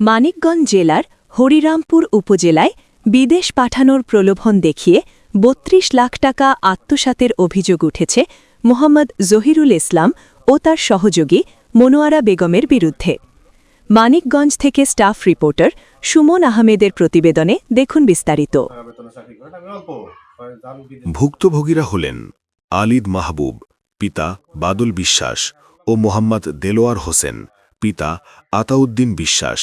মানিকগঞ্জ জেলার হরিরামপুর উপজেলায় বিদেশ পাঠানোর প্রলোভন দেখিয়ে বত্রিশ লাখ টাকা আত্মসাতের অভিযোগ উঠেছে মোহাম্মদ জহিরুল ইসলাম ও তার সহযোগী মনোয়ারা বেগমের বিরুদ্ধে। মানিকগঞ্জ থেকে স্টাফ রিপোর্টার সুমন আহমেদের প্রতিবেদনে দেখুন বিস্তারিত। ভুক্তভোগীরা হলেন আলিদ মাহবুব পিতা বাদুল বিশ্বাস ও মোহাম্মদ দেলোয়ার হোসেন। পিতা আতাউদ্দিন বিশ্বাস।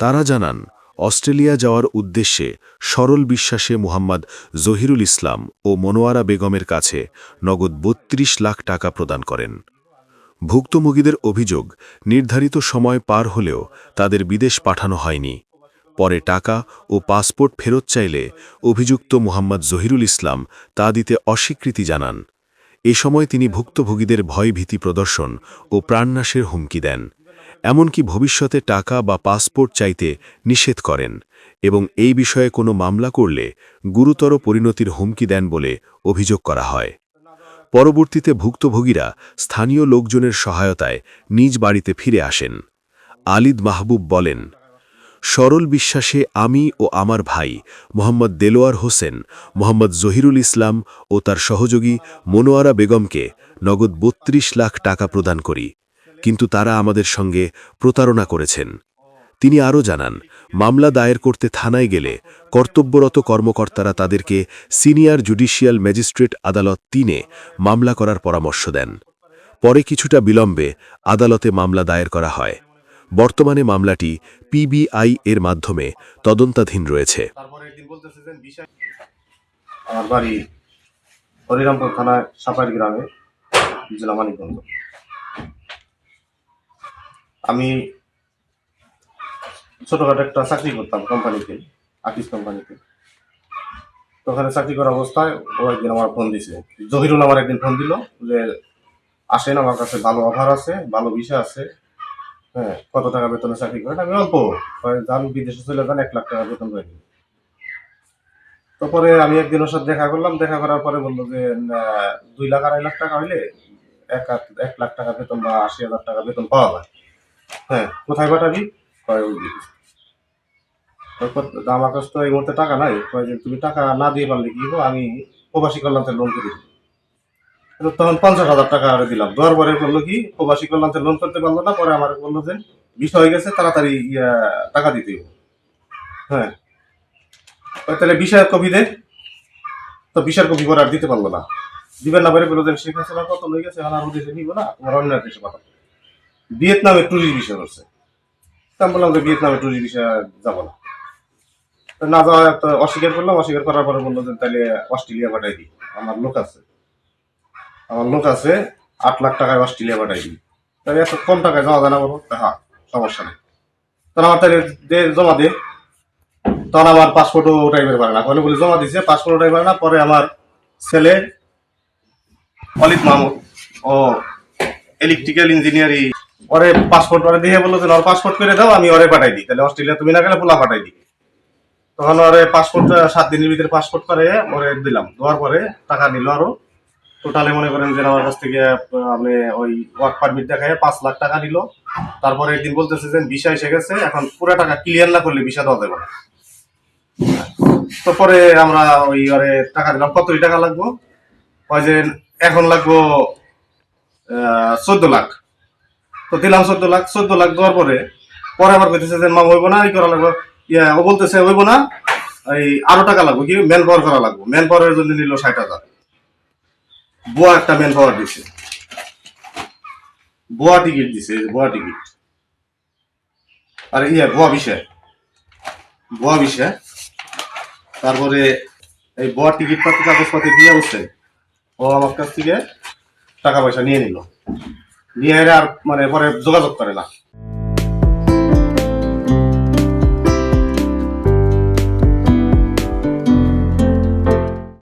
তারা জানান, অস্ট্রেলিয়া যাওয়ার উদ্দেশ্যে সরল বিশ্বাসে মোহাম্মদ জহিরুল ইসলাম ও মনোয়ারা বেগমের কাছে নগদ বত্রিশ লাখ টাকা প্রদান করেন। ভুক্তভোগীদের অভিযোগ, নির্ধারিত সময় পার হলেও তাদের বিদেশ পাঠানো হয়নি। পরে টাকা ও পাসপোর্ট ফেরত চাইলে অভিযুক্ত মোহাম্মদ জহিরুল ইসলাম তা দিতে অস্বীকৃতি জানান। এ সময় তিনি ভুক্তভোগীদের ভয়ভীতি প্রদর্শন ও প্রাণনাশের হুমকি দেন। এমনকি ভবিষ্যতে টাকা বা পাসপোর্ট চাইতে নিষেধ করেন এবং এই বিষয়ে কোনো মামলা করলে গুরুতর পরিণতির হুমকি দেন বলে অভিযোগ করা হয়। পরবর্তীতে ভুক্তভোগীরা স্থানীয় লোকজনের সহায়তায় নিজ বাড়িতে ফিরে আসেন। আলিদ মাহবুব বলেন, সরল বিশ্বাসে আমি ও আমার ভাই, মোহাম্মদ দেলোয়ার হোসেন, মোহাম্মদ জহিরুল ইসলাম ও তার সহযোগী মনোয়ারা বেগমকে নগদ বত্রিশ লাখ টাকা প্রদান করি। কিন্তু তারা আমাদের সঙ্গে প্রতারণা করেছেন। তিনি আরও জানান, মামলা দায়ের করতে থানায় গেলে কর্তব্যরত কর্মকর্তারা তাদেরকে সিনিয়র জুডিশিয়াল ম্যাজিস্ট্রেট আদালত তিনে মামলা করার পরামর্শ দেন। পরে কিছুটা বিলম্বে আদালতে মামলা দায়ের করা হয়। বর্তমানে মামলাটি পিবিআই এর মাধ্যমে তদন্তাধীন রয়েছে। আমার বাড়ি হরিরামপুর গ্রামে, জেলা মানিকগঞ্জ। আমি ছোটখাটো একটা চাকরি করতাম কোম্পানিতে আকিস কোম্পানিতে। তো ওখানে চাকরি করা অবস্থায় ও একদিন আমার ফোন দিছে। জহিরুল আমার একদিন ফোন দিল যে, আসেন, আমার কাছে ভালো অফার আছে, ভালো বিষয় আছে। হ্যাঁ কত টাকা বেতনে চাকরি করেন? আমি অল্প। যান, বিদেশে চলে যান, এক লাখ টাকা বেতন পাই তারপরে আমি একদিন ওর সাথে দেখা করলাম, দেখা করার পরে বলল যে দুই লাখ, আড়াই লাখ টাকা হইলে এক এক লাখ টাকা বেতন বা আশি হাজার টাকা বেতন পাওয়া যায়। হ্যাঁ কোথায় পাঠাবি? কয় আমার কাছে তো এই মুহূর্তে টাকা নাই। কয় যে তুমি টাকা না দিয়ে পারলে কি আমি প্রবাসী কল্যাণ লোন করে তো তখন পঞ্চাশ হাজার টাকা আরে দিলাম। দেওয়ার পরে বলল কি প্রবাসী কল্যাণ লোন করতে পারল না। পরে আমার বলল যে বিষয় হয়ে গেছে তাড়াতাড়ি ইয়া টাকা দিতে হ্যাঁ। তাহলে বিষয়ের কপি দে। তো বিষয়ের কপি করে আর দিতে পারল না। দিবেন না পারে বলল যে শেখ হাসিনা কত হয়ে গেছে? এখন আর দেশে নিব না। তোমার অন্য দেশে পাঠাবো। ভিয়েতনামে ট্যুরিস্ট বিষয় করছে আমি বললাম যে ভিয়েতনামে ট্যুরিস্ট বিষয় যাব না। না যাওয়া তো অস্বীকার করলাম, অস্বীকার করার পরে বলল যে তাহলে অস্ট্রেলিয়া পাঠাই দিই। আমার লোক আছে। আমার লোক আছে, আট লাখ টাকায় অস্ট্রেলিয়া পাঠাই দিই। তাহলে এত কম টাকায় যাওয়া যায় না তা হ্যাঁ সমস্যা নেই। তখন আমার তাহলে দে, জমা দে। তখন আমার পাসপোর্টও টাইপের পারে না। ওখানে বলে জমা দিছে পাসপোর্ট টাইপ পারে না। পরে আমার ছেলে অলিদ মাহমুদ ও ইলেকট্রিক্যাল ইঞ্জিনিয়ারিং ওরে পাসপোর্ট ওরে দিয়ে বলল যে ওর পাসপোর্ট করে দাও আমি ওরে পাঠাই দিই। তাহলে অস্ট্রেলিয়া তুমি না গেলে পোলা পাঠাই দিই। তখন ওরে পাসপোর্ট সাত দিনের ভিতরে পাসপোর্ট করে ওরে দিলাম। দেওয়ার পরে টাকা নিল আরও। টোটালে মনে করেন যে আমার কাছ থেকে আহ, আমি ওই ওয়ার্ক পারমিট দেখায় পাঁচ লাখ টাকা নিল। তারপরে একদিন বলতেছে যে ভিসা এসে গেছে এখন পুরো টাকা ক্লিয়ার না করলে ভিসা দেওয়া যাবে না। তারপরে আমরা ওই ওরে টাকা দিলাম কত টাকা লাগবো? ওই যে এখন লাগবো চোদ্দ লাখ। তো দিলাম চোদ্দ লাখ চোদ্দ লাখ দেওয়ার পরে পরে আবার কইতেছে যে মাম হইব না, এই করা লাগবে। ইয়া, ও বলতেছে, হইব না, এই আরও টাকা লাগবো। কি ম্যান পাওয়ার করা লাগবে। ম্যান পাওয়ারের জন্য নিল ষাট হাজার। বোয়া একটা ম্যান পাওয়ার দিছে। বোয়া টিকিট দিছে বোয়া টিকিট আর, ইয়া, বোয়া বিষয়। বোয়া বিষয়। তারপরে এই বোয়া টিকিট পাতি, কাগজপাতি দিয়ে বসছে ও আমার কাছ থেকে টাকা পয়সা নিয়ে নিল। নিয়ে আর মানে পরে যোগাযোগ করে না।